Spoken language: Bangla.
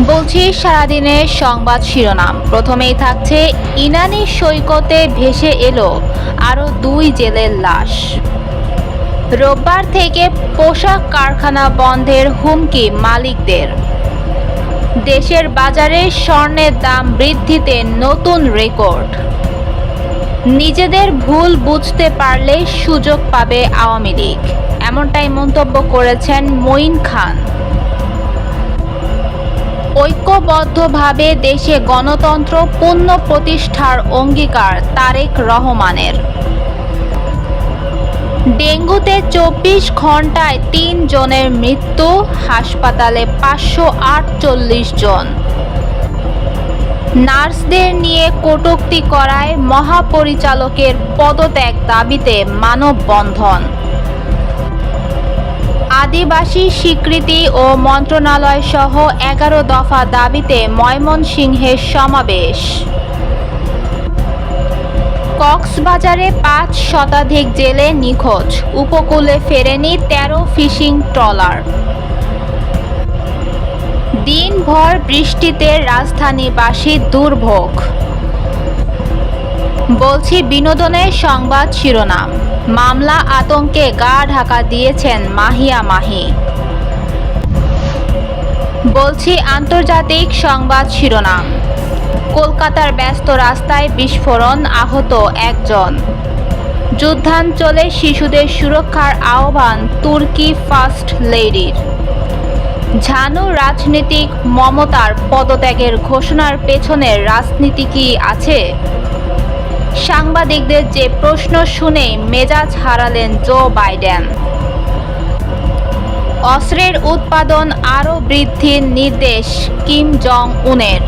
বলছি, সারাদিনের সংবাদ শিরোনাম। প্রথমেই থাকছে, ইনানি সৈকতে ভেসে এলো আরও দুই জেলের লাশ। রোববার থেকে পোশাক কারখানা বন্ধের হুমকি মালিকদের। দেশের বাজারে স্বর্ণের দাম বৃদ্ধিতে নতুন রেকর্ড। নিজেদের ভুল বুঝতে পারলে সুযোগ পাবে আওয়ামী লীগ। এমনটাই মন্তব্য করেছেন মঈন খান। ঐক্যবদ্ধভাবে দেশে গণতন্ত্র পূর্ণ প্রতিষ্ঠার অঙ্গীকার তারেক রহমানের। ডেঙ্গুতে চব্বিশ ঘন্টায় তিন জনের মৃত্যু, হাসপাতালে পাঁচশো আটচল্লিশ জন। নার্সদের নিয়ে কটূক্তি করায় মহাপরিচালকের পদত্যাগ দাবিতে মানববন্ধন। আদিবাসী স্বীকৃতি ও মন্ত্রণালয় সহ এগারো দফা দাবিতে ময়মনসিংহের সমাবেশ। কক্সবাজারে পাঁচ শতাধিক জেলে নিখোঁজ, উপকূলে ফেরেনি তেরো ফিশিং ট্রলার। দিনভর বৃষ্টিতে রাজধানীবাসী দুর্ভোগ। বলছি বিনোদনের সংবাদ শিরোনাম। মামলা আতঙ্কে গা ঢাকা দিয়েছেন মাহিয়া মাহি। বলছি আন্তর্জাতিক সংবাদ শিরোনাম। কলকাতার ব্যস্ত রাস্তায় বিস্ফোরণ আহত একজন। যুদ্ধাঞ্চলে শিশুদের সুরক্ষার আহ্বান তুর্কি ফার্স্ট লেডির। ঝানু রাজনীতিক মমতার পদত্যাগের ঘোষণার পেছনের রাজনীতি কি আছে? সাংবাদিকদের যে প্রশ্ন শুনে মেজাজ হারালেন জো বাইডেন। অস্ত্রের উৎপাদন আরও বৃদ্ধির নির্দেশ কিম জং উনের